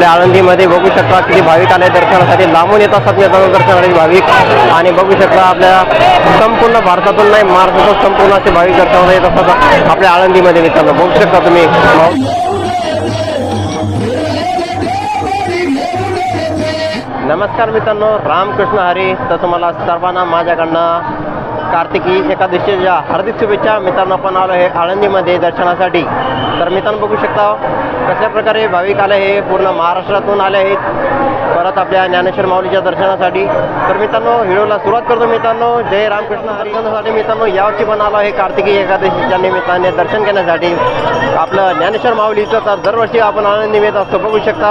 आपल्या आळंदीमध्ये बघू शकता किती भाविक आले दर्शनासाठी. लांबून येत असतात मित्रांनो दर्शनासाठी भाविक. आणि बघू शकता आपल्या संपूर्ण भारतातून नाही महाराष्ट्रातून संपूर्ण असे भाविक दर्शनाला येत असतात आपल्या आळंदीमध्ये मित्रांनो. बघू शकता तुम्ही. नमस्कार मित्रांनो. रामकृष्ण हरी. तर तुम्हाला सर्वांना माझ्याकडनं कार्तिकी एकादशीच्या हार्दिक शुभेच्छा. मित्रांनो आपण आलो आहे आळंदीमध्ये दर्शनासाठी. तर मित्रांनो बघू शकता कशा प्रकारे भाविक आले हे. पूर्ण महाराष्ट्रातून आले आहेत. परत आपल्या ज्ञानेश्वर माऊलीच्या दर्शनासाठी. तर मित्रांनो व्हिडिओला सुरुवात करतो मित्रांनो. जय रामकृष्ण. हरिचंद्रसाठी मित्रांनो यावर्षी पण आलो आहे कार्तिकी एकादशीच्या निमित्ताने दर्शन घेण्यासाठी. आपलं ज्ञानेश्वर माऊलीचं तर दरवर्षी आपण आनंदी येत असतो. बघू शकता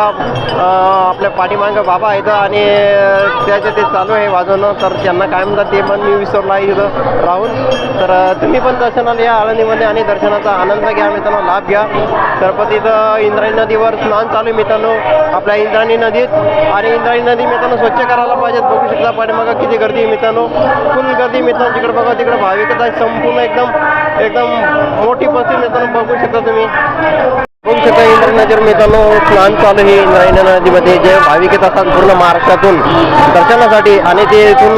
आपल्या पाठीमागं बाबा आहेत आणि त्याचं ते चालू आहे वाजवणं. तर त्यांना काय म्हणतात ते पण मी विसरलो आहे राहुल राहून तर तुम्ही पण दर्शनाला या आळंदीमध्ये आणि दर्शनाचा आनंद घ्या मित्रांनो लाभ घ्या. तर पण इंद्रायणी नदीवर स्नान चालू आहे मित्रांनो. आपल्या इंद्रायणी नदीत आणि इंद्रायणी नदी मित्रांनो स्वच्छ करायला पाहिजेत. बघू शकता पाठीमागं किती गर्दी आहे मित्रांनो. फुल गर्दी मित्रांनो. जिकडे बघा तिकडे भाविकता आहे. संपूर्ण एकदम एकदम मोठी बसती मित्रांनो. बघू शकता तुम्ही. बघू शकता मित्रांनो स्नान चालू आहे. इंद्रायणी नदीमध्ये जे भाविक येत असतात पूर्ण महाराष्ट्रातून दर्शनासाठी आणि ते इथून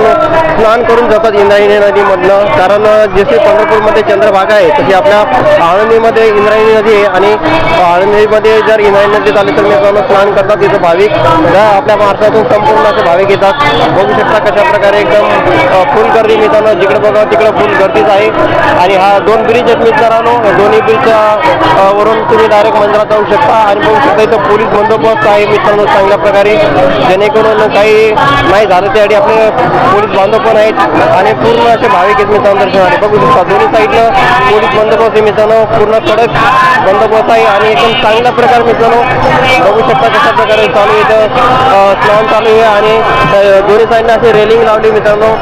स्नान करून जातात इंद्रायणी नदीमधनं. कारण जसे पंढरपूरमध्ये चंद्रभागा आहे तशी आपल्या आळंदीमध्ये इंद्रायणी नदी आहे आणि आळंदीमध्ये जर इंद्रायणी नदीत आले तर मित्रांनो स्नान करतात तिथं भाविक. जर आपल्या महाराष्ट्रातून संपूर्ण असे भाविक येतात. बघू शकता कशा प्रकारे एकदम फुल गर्दी मित्रांनो. जिकडे बघा तिकडे फुल गर्दीच आहे. आणि हा दोन ब्रिज आहेत मित्रांनो. दोन्ही ब्रिज वरून तुम्ही डायरेक्ट मंदिरात जाऊ शकता आणि बघू शकता इथं पोलीस बंदोबस्त आहे. मित्रांनो चांगल्या प्रकारे. जेणेकरून काही नाही झालं त्यासाठी आपले पोलीस बांधव पण आहेत आणि पूर्ण असे भाविक आहेत मित्रांनो दर्शनासाठी. बघू शकता दोन्ही साईडनं पोलीस बंदोबस्त आहे मित्रांनो. पूर्ण कडक बंदोबस्त आहे आणि एकदम चांगल्या प्रकारे मित्रांनो बघू शकता कशा प्रकारे चालू आहे इथं. स्नान चालू आहे आणि दोन्ही साईडला अशी रेलिंग लावली मित्रांनो.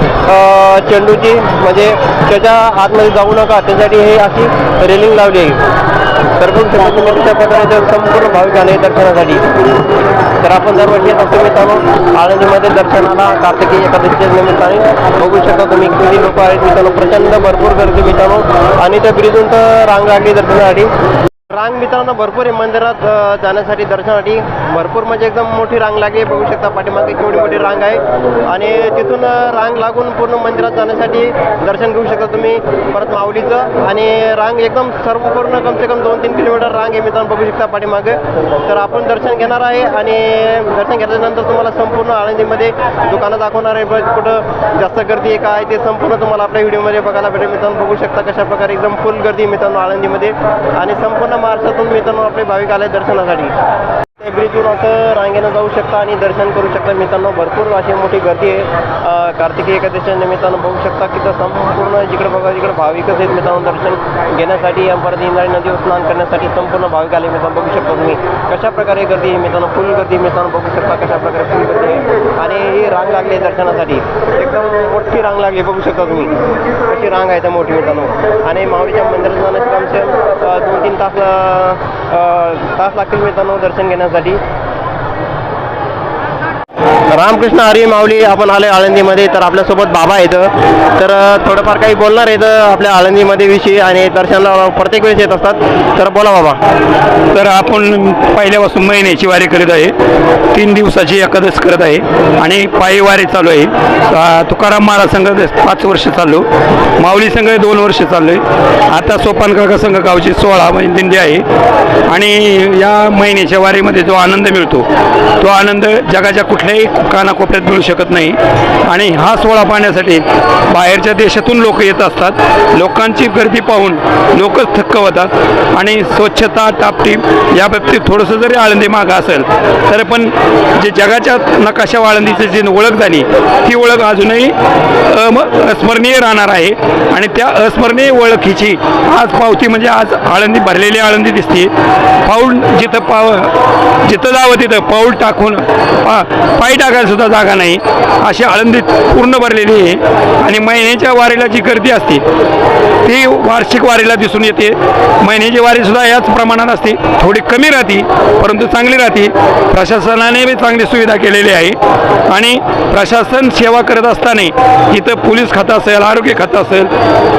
चेंडूची. म्हणजे त्याच्या आतमध्ये जाऊ नका. त्यासाठी हे अशी रेलिंग लावली आहे. तर बघू शकता संपूर्ण भाविक दर्शनासाठी. तर आपण दरवर्षी येत असतो मित्रांनो आळंदीमध्ये दर्शनाला कार्तिकी एकादशीच्या निमित्ताने बघू शकता तुम्ही. किती लोक आहेत मित्रांनो? प्रचंड भरपूर गर्दी मित्रांनो. आणि त्या ब्रिजून तर रांग लागली दर्शनासाठी रांग मित्रांनो भरपूर आहे मंदिरात जाण्यासाठी दर्शनासाठी. भरपूर म्हणजे एकदम मोठी रांग लागली. बघू शकता पाठीमागे केवढी मोठी रांग आहे. आणि तिथून रांग लागून पूर्ण मंदिरात जाण्यासाठी दर्शन घेऊ शकता तुम्ही. परत माऊलीचं. आणि रांग एकदम सर्व पूर्ण कमसे कम दोन तीन किलोमीटर रांग आहे मित्रांनो बघू शकता पाठीमागे. तर आपण दर्शन घेणार आहे. आणि दर्शन घेतल्यानंतर तुम्हाला संपूर्ण आळंदीमध्ये दुकानं दाखवणार आहे. कुठं जास्त गर्दी आहे काय ते संपूर्ण तुम्हाला आपल्या व्हिडिओमध्ये बघायला भेटेल मित्रांनो. बघू शकता कशा प्रकारे एकदम फुल गर्दी मित्रांनो आळंदीमध्ये. आणि संपूर्ण महाराष्ट्रातून मित्रांनो आपले भाविक आले दर्शनासाठी. त्या असं रांगेनं जाऊ शकता आणि दर्शन करू शकता. मित्रांनो भरपूर अशी मोठी गर्दी आहे. कार्तिकी एकादशीच्या निमित्तानं बघू शकता की तर संपूर्ण जिकडे बघा तिकडे भाविकच आहेत मित्रांनो दर्शन घेण्यासाठी परत इंद्राणी नदीवर स्नान करण्यासाठी संपूर्ण भाविक आले मित्रांनो बघू शकता तुम्ही. कशा प्रकारे गर्दी आहे मित्रांनो फुल गर्दी मित्रांनो बघू शकता कशा प्रकारे फुल गर्दी आहे. आणि ही रांग लागली आहे दर्शनासाठी. एकदम मोठी रांग लागली बघू शकता तुम्ही. कशी रांग आहे त्या मोठी मित्रांनो. आणि माऊलीच्या मंदिरात जाण्यासाठी कमसे दोन तीन तास तास लागतील मित्रांनो दर्शन घेण्यासाठी रामकृष्ण हरी माऊली आपण आले आळंदीमध्ये. तर आपल्यासोबत बाबा आहेत. तर थोडंफार काही बोलणार आहेत आपल्या आळंदीमध्ये विषयी आणि दर्शनाला प्रत्येक वेळेस येत असतात. तर बोला बाबा. तर आपण पहिल्यापासून महिन्याची वारी करीत आहे. तीन दिवसाची एकादश करत आहे. आणि पायी वारी चालू आहे. तुकाराम महाराज संघ पाच वर्ष चाललो माऊली संघ दोन वर्ष चाललोय आता सोपान काका संघ गावची सोळा म्हणजे दिंडी आहे. आणि या महिन्याच्या वारीमध्ये जो आनंद मिळतो तो आनंद जगाच्या कुठल्याही कानाकोपऱ्यात मिळू शकत नाही. आणि हा सोहळा पाहण्यासाठी बाहेरच्या देशातून लोक येत असतात. लोकांची गर्दी पाहून लोकच थक्क होतात. आणि स्वच्छता टापटीप या बाबतीत थोडंसं जरी आळंदी मागं असेल तर पण जे जगाच्या नकाशा आळंदीची जी ओळख झाली ती ओळख अजूनही अम- अस्मरणीय राहणार आहे. आणि त्या अस्मरणीय ओळखीची आज पावती म्हणजे आज आळंदी भरलेली आळंदी दिसते. पाऊल जिथं पाव जिथं जावं तिथं पाऊल टाकून पा पाय टाक लागायला सुद्धा जागा नाही. अशी आळंदीत पूर्ण भरलेली आहे. आणि महिन्याच्या वारीला जी गर्दी असते ती वार्षिक वारीला दिसून येते. महिन्याची वारी सुद्धा याच प्रमाणात असते. थोडी कमी राहते परंतु चांगली राहते. प्रशासनाने बी चांगली सुविधा केलेली आहे. आणि प्रशासन सेवा करत असताना इथं पोलीस खातं असेल आरोग्य खातं असेल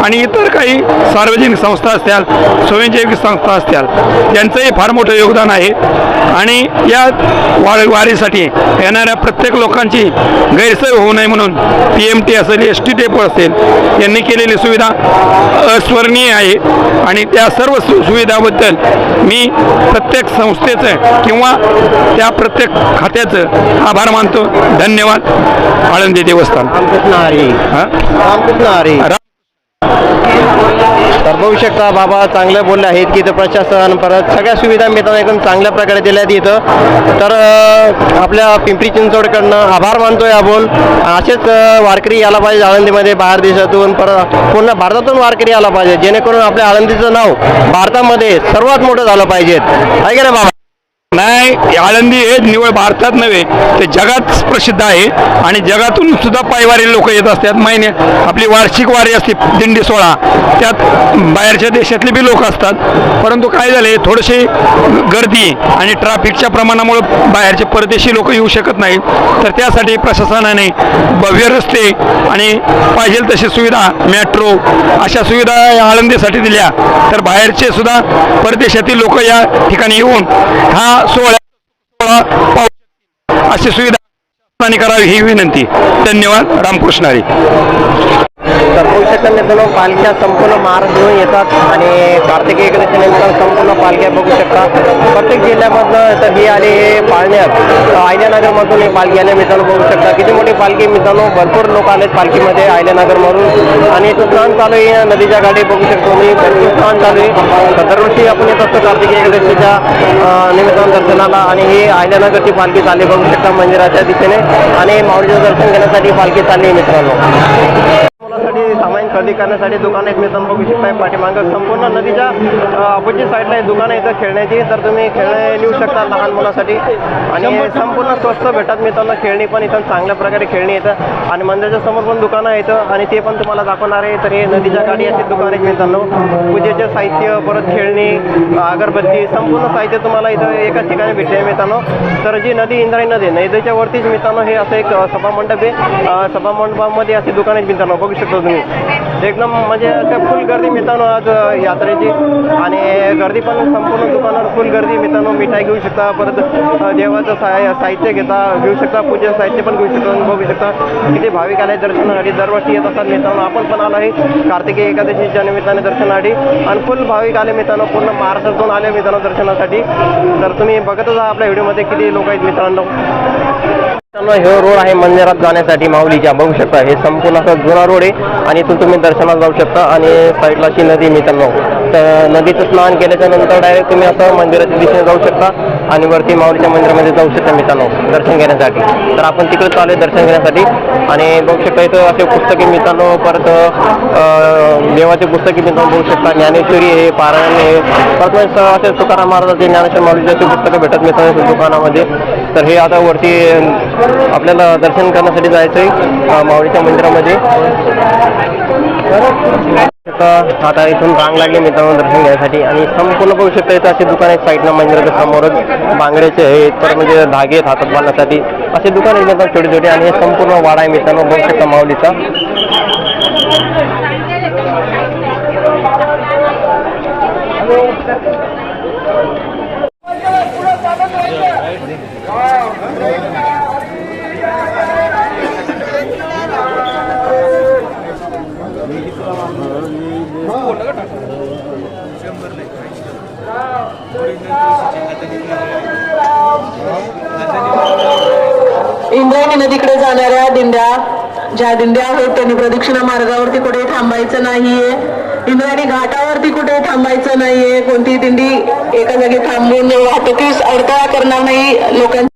आणि इतर काही सार्वजनिक संस्था असतील स्वयंसेवी संस्था असतील यांचंही फार मोठं योगदान आहे. आणि या वा वारीसाठी येणाऱ्या प्रत्येक लोकांची गैरसोय होऊ नये म्हणून पी एम टी असेल एस टी डेपो असेल यांनी केलेली सुविधा अस्वर्णीय आहे. आणि त्या सर्व सु सुविधाबद्दल मी प्रत्येक संस्थेचं किंवा त्या प्रत्येक खात्याचं आभार मानतो. धन्यवाद. आळंदी देवस्थान. रामकृष्ण तर बघू शकता बाबा चांगले बोलले आहेत की इथं प्रशासन परत सगळ्या सुविधा मिळतात एकदम चांगल्या प्रकारे दिल्या आहेत इथं. तर आपल्या पिंपरी चिंचवडकडनं आभार मानतोय आपण. असेच वारकरी यायला पाहिजे आळंदीमध्ये बाहेर देशातून. परत पूर्ण भारतातून वारकरी आला पाहिजे जेणेकरून आपल्या आळंदीचं नाव भारतामध्ये सर्वात मोठं झालं पाहिजे. आहे का ना बाबा? नाही आळंदी हे निवळ भारतात नव्हे ते जगात प्रसिद्ध आहे. आणि जगातून सुद्धा पायवारी लोक येत असतात. महिने आपली वार्षिक वारी असते दिंडी सोळा त्यात बाहेरच्या देशातले बी लोक असतात. परंतु काय झाले थोडेसे गर्दी आणि ट्रॅफिकच्या प्रमाणामुळे बाहेरचे परदेशी लोक येऊ शकत नाहीत तर त्यासाठी प्रशासनाने भव्य रस्ते आणि पाहिजे तशी सुविधा मेट्रो अशा सुविधा या आळंदीसाठी दिल्या. तर बाहेरचे सुद्धा परदेशातील लोक या ठिकाणी येऊन हा सोहळ्या पाहू अशी सुविधा करावी ही विनंती. धन्यवाद रामकृष्ण हरी. तर बघू शकता मित्रांनो पालख्या संपूर्ण महाराष्ट्रातून येतात आणि कार्तिकी एकादशीनंतर संपूर्ण पालख्या बघू शकता प्रत्येक जिल्ह्यामधनं तर ही आली हे पाळण्यात आयल्यानगरमधून हे पालखी आले मित्रांनो बघू शकता किती मोठी पालखी मित्रांनो भरपूर लोक आलेत पालखीमध्ये आयल्यानगरमधून आणि इथं स्नान चालू आहे नदीच्या गाडी बघू शकतो मी. भरपूर स्नान चालू आहे. दरवर्षी आपण येत असतो कार्तिकी एकादशीच्या निमित्तानं दर्शनाला आणि ही आयल्यानगरची पालखी चालली बघू शकता मंदिराच्या दिशेने. आणि माऊलीचं दर्शन घेण्यासाठी पालखी चालली आहे मित्रांनो. सामान खरेदी करण्यासाठी दुकान आहेत मित्रांनो बघू शकताय पाठीमागं संपूर्ण नदीच्या अपोजिट साईडला दुकान आहे इथं खेळण्याची. तर तुम्ही खेळणे नेऊ शकता लहान मुलासाठी. आणि संपूर्ण स्वस्त भेटतात मित्रांनो खेळणी पण इथं चांगल्या प्रकारे खेळणी येतं आणि मंदिराच्या समोर पण दुकानं आहेत आणि ते पण तुम्हाला दाखवणार आहे. तर हे नदीच्या काठी अशी दुकान आहेत मित्रांनो. पूजेचे साहित्य परत खेळणी अगरबत्ती संपूर्ण साहित्य तुम्हाला इथं एकाच ठिकाणी भेटले मित्रांनो. तर जी नदी इंद्रायणी नदी आहे, नदीच्या वरतीच मित्रांनो हे असं एक सभामंडप आहे. सभामंडपामध्ये अशी दुकान आहेत मित्रांनो. बघू शकता तुम्ही. एकदम म्हणजे त्या फुल गर्दी मित्रांनो आज यात्रेची. आणि गर्दी पण संपूर्ण दुकानावर फुल गर्दी मित्रांनो मिठाई घेऊ शकता परत देवाचं साय साहित्य घेता घेऊ शकता पूजन साहित्य पण घेऊ शकता बघू शकता. किती भाविक आले दर्शनासाठी. दरवर्षी येत असतात मित्रांनो आपण पण आलो आहे. कार्तिकी एकादशीच्या निमित्ताने दर्शनासाठी. आणि फुल भाविक आले मित्रांनो पूर्ण महाराष्ट्रातून आले मित्रांनो दर्शनासाठी. तर तुम्ही बघतच आहात आपल्या व्हिडिओमध्ये किती लोक आहेत मित्रांनो. हे रोड आहे मंदिरात जाण्यासाठी माऊलीच्या. बघू शकता हे संपूर्ण असा जुना रोड आहे आणि इथून तुम्ही दर्शनाला जाऊ शकता आणि साईडला अशी नदी मित्रांनो. तर नदीचं स्नान केल्याच्यानंतर डायरेक्ट तुम्ही असं मंदिराच्या दिशेने जाऊ शकता आणि वरती माऊलीच्या मंदिरामध्ये जाऊ शकता मित्रांनो दर्शन घेण्यासाठी. तर आपण तिकडे चालू आहे दर्शन घेण्यासाठी. आणि बघू शकता इथं असे पुस्तके मित्रांनो परत देवाचे पुस्तके मित्रांनो बघू शकता. ज्ञानेश्वरी आहे पारायण आहे. परत असे तुकाराम महाराजांचे ज्ञानेश्वर माऊलीचे असे पुस्तकं भेटत मित्रांनो दुकानामध्ये. तर हे आता वरती आपल्याला दर्शन करण्यासाठी जायचं आहे माऊलीच्या मंदिरामध्ये. आता इथून रांग लागली मित्रांनो दर्शन घेण्यासाठी आणि संपूर्ण बघू शकता इथं असे दुकान आहेत साईडला मंदिराच्या समोरच बांगड्याचे आहेत तर म्हणजे धागे आहेत हातात बांधण्यासाठी. असे दुकान आहेत मित्रांनो छोटे छोटे आणि हे संपूर्ण वाडा आहे मित्रांनो. बघू शकता माऊलीचा इंद्रायणी नदीकडे जाणाऱ्या दिंड्या ज्या दिंड्या आहेत त्यांनी प्रदक्षिणा मार्गावरती कुठे थांबायचं नाहीये. इंद्राणी घाटावरती कुठे थांबायचं नाहीये. कोणती दिंडी एका जागी थांबून वाहतुकीस अडथळा करणार नाही. लोकांची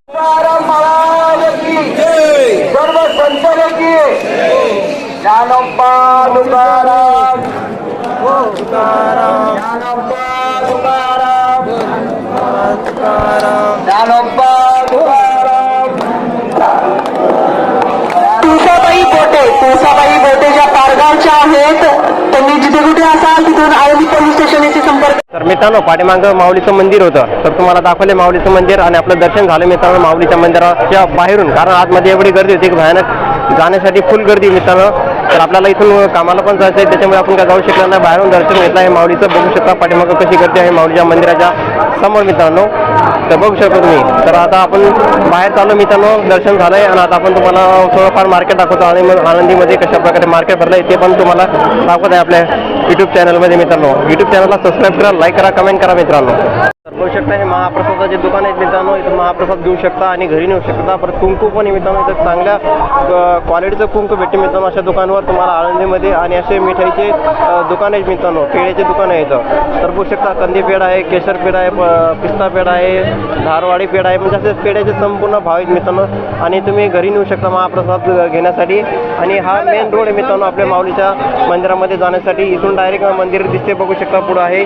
सर्व संतांची ज्ञानोबा तुकाराम. तुकाराम. ज्ञानोबा तुकाराम. कळसाबाई बोटे ज्या पारगावच्या आहेत त्यांनी जिथे कुठे असाल तिथून आळंदी पोलीस स्टेशन संपर्क तर मित्रांनो पाठीमागं माऊलीचं मंदिर होतं. तर तुम्हाला दाखवले माऊलीचं मंदिर आणि आपलं दर्शन झालं मित्रांनो माऊलीच्या मंदिराच्या बाहेरून. कारण आतमध्ये एवढी गर्दी होती की भयानक जाण्यासाठी फुल गर्दी मित्रांनो. तर आपल्याला इथून कामाला पण जायचं आहे त्याच्यामुळे आपण काय जाऊ शकलो नाही. बाहेरून दर्शन घेतलं आहे माऊलीचं. बघू शकता पाठीमागं कशी गर्दी आहे माऊलीच्या मंदिराच्या समोर मित्रांनो. तर बघू शकतो तुम्ही. तर आता आपण बाहेर चालू मित्रांनो दर्शन झालंय आणि आता आपण तुम्हाला थोडंफार मार्केट दाखवतो आणि मग आनंदीमध्ये कशा प्रकारे मार्केट भरलं आहे ते पण तुम्हाला दाखवत आहे आपल्या युट्यूब चॅनलमध्ये मित्रांनो. युट्यूब चॅनलला सबस्क्राईब करा लाईक करा कमेंट करा मित्रांनो. तर बघू शकता हे महाप्रसादाचे दुकान आहेत मित्रांनो इथं महाप्रसाद घेऊ शकता आणि घरी नेऊ शकता. परत कुंकू पण मित्रांनो इथं चांगल्या क्वालिटीचं कुंकू भेटते मित्रांनो अशा दुकानावर तुम्हाला आळंदीमध्ये आणि असे मिठाईचे दुकान आहेत मित्रांनो पेढ्याचे दुकान आहे इथं. तर बघू शकता कंदी पेढा आहे केशर पेढा आहे पिस्ता पेढा आहे धारवाडी पेढा आहे म्हणजे असे पेढ्याचे संपूर्ण भाव आहेत मित्रांनो. आणि तुम्ही घरी नेऊ शकता महाप्रसाद घेण्यासाठी. आणि हा मेन रोड आहे मित्रांनो आपल्या माऊलीच्या मंदिरामध्ये जाण्यासाठी. इथून डायरेक्ट मंदिर दिसते बघू शकता पुढं आहे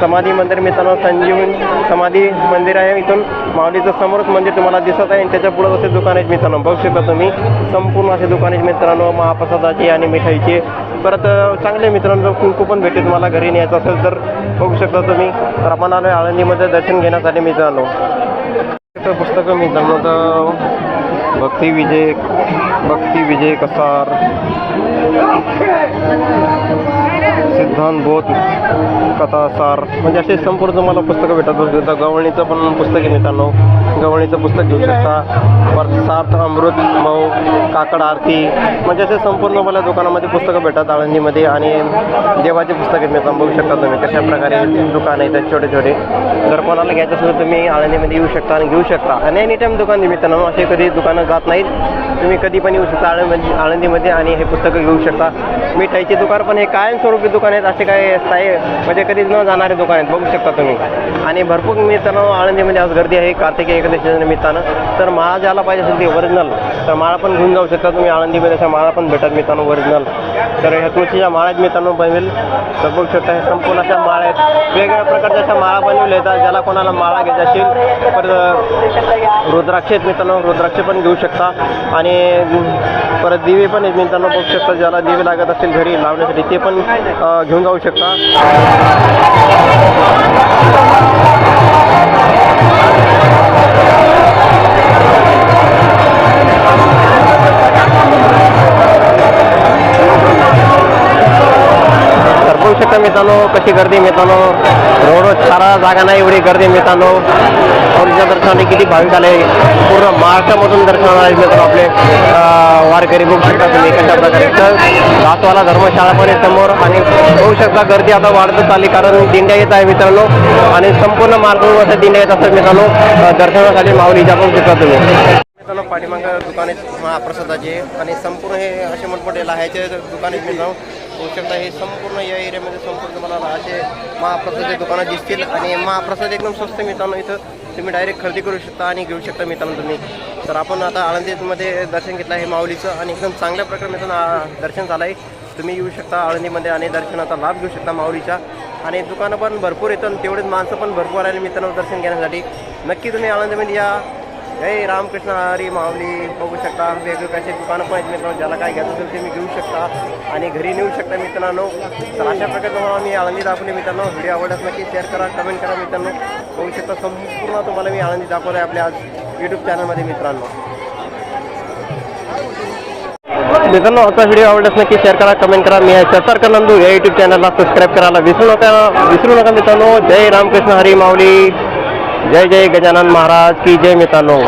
समाधी मंदिर मित्रांनो. संजीवन समाधी मंदिर आहे. इथून माऊलीचं समोरच मंदिर तुम्हाला दिसत आहे. आणि त्याच्या पुढं असे दुकान आहेत मित्रांनो. बघू शकता तुम्ही. संपूर्ण असे दुकान आहेत मित्रांनो. महाप्रसादाची आणि मिठाईची. परत चांगले मित्रांनो कुंकू पण भेटते तुम्हाला घरी न्यायचं असेल तर बघू शकता तुम्ही. तर आपण आलो आळंदीमध्ये दर्शन घेण्यासाठी मित्रांनो. पुस्तकं मित्रांनो तर भक्ती विजय भक्ती विजय कसार. सिद्धांत बोध कथासार म्हणजे असे संपूर्ण तुम्हाला पुस्तकं भेटत होते गवळणीचं पण पुस्तक आहे मित्रांनो. गवळणीचं पुस्तक घेऊ शकता. परत सार्थ अमृत मऊ काकड आरती म्हणजे असे संपूर्ण मला दुकानामध्ये पुस्तकं भेटतात आळंदीमध्ये. आणि देवाचे पुस्तक मिळतात बघू शकता तुम्ही. कशा प्रकारे दुकान आहेत छोटे छोटे. जर कोणाला घ्यायचं असेल तर तुम्ही आळंदीमध्ये येऊ शकता आणि घेऊ शकता. आणि एनी टाईम दुकान निमित्तानं असे कधी दुकानं जात नाहीत. तुम्ही कधी पण येऊ शकता आळंदी आळंदीमध्ये आणि हे पुस्तकं घेऊ शकता. मिठाईचे दुकान पण हे कायमस्वरूपी दुकान आहेत असे काय स्थायी म्हणजे कधीच न जाणारे दुकान आहेत बघू शकता तुम्ही. आणि भरपूर मी तणाव आळंदीमध्ये आज गर्दी आहे. कार्तिकी एकादशीच्या निमित्तानं. तर माळा ज्याला पाहिजे असेल ते ओरिजिनल तर माळा पण घेऊन जाऊ शकता तुम्ही आळंदीमध्ये अशा माळा पण भेटत मित्रांनो ओरिजिनल तर ह्या तुळशीच्या माळ्यात मित्रांनो बनवेल. तर बघू शकता हे संपूर्ण अशा माळा आहेत. वेगवेगळ्या प्रकारच्या अशा माळा बनवल्या येतात ज्याला कोणाला माळा घ्यायचा असेल परत रुद्राक्ष आहेत मित्रांनो. रुद्राक्ष पण घेऊ शकता. आणि परत दिवे पण आहेत मित्रांनो बघू शकता ज्याला दिवे लागत असतील घरी लावण्यासाठी ते पण घेऊन जाऊ शकता. तर बघू शकता मित्रांनो कशी गर्दी मित्रांनो. रोड सारा जागा नाही एवढी गर्दी मित्रांनो. माऊलीच्या दर्शनाने किती भाविक आले. पूर्ण महाराष्ट्रामधून दर्शनाला आले मित्रांनो आपले. वारकरी बघू शकता तुम्ही कशा प्रकारे. तर दासवाला धर्मशाळा पण आहे समोर आणि बघू शकता गर्दी आता वाढतच आली कारण दिंड्या येत आहे मित्रांनो. आणि संपूर्ण मार्गावर दिंड्या येत असतात मित्रांनो. दर्शनासाठी माऊलीच्या बघू शकता तुम्ही. मित्रांनो पाठीमागं दुकान आहेत महाप्रसादाचे. आणि संपूर्ण हे असे मोठमोठे लाह्याचे दुकान आहेत होऊ शकता हे संपूर्ण या एरियामध्ये संपूर्ण तुम्हाला असे महाप्रसादाचे दुकानं दिसतील. आणि महाप्रसाद एकदम स्वस्त मिळताना इथं. तुम्ही डायरेक्ट खरेदी करू शकता आणि घेऊ शकता मिळताना तुम्ही. तर आपण आता आळंदीमध्ये दर्शन घेतलं आहे माऊलीचं आणि एकदम चांगल्या प्रकारे मिळताना दर्शन झालं आहे. तुम्ही येऊ शकता आळंदीमध्ये आणि दर्शनाचा लाभ घेऊ शकता माऊलीच्या आणि दुकानं पण भरपूर येतं आणि तेवढेच माणसं पण भरपूर आले मित्रांनो दर्शन घेण्यासाठी. नक्की तुम्ही आळंदीमध्ये या जय रामकृष्ण हरी माऊली. बघू शकता वेगवेगळे दुकानं पण आहेत मित्रांनो ज्याला काय घ्यायचं असेल ते मी घेऊ शकता आणि घरी नेऊ शकता मित्रांनो. तर अशा प्रकारे तुम्हाला मी आळंदी दाखवले मित्रांनो. व्हिडिओ आवडत नक्की शेअर करा कमेंट करा मित्रांनो. बघू शकता संपूर्ण तुम्हाला मी आळंदी दाखवलं आहे आपल्या आज यूट्यूब चॅनलमध्ये मित्रांनो. मित्रांनो आता व्हिडिओ आवडल्यास नक्की शेअर करा कमेंट करा. मी सरकार सतर्क नंदू या यूट्यूब चॅनलला सबस्क्राईब करायला विसरू नका विसरू नका मित्रांनो. जय रामकृष्ण हरी माऊली. जय जय गजानन महाराज की जय मित्रांनो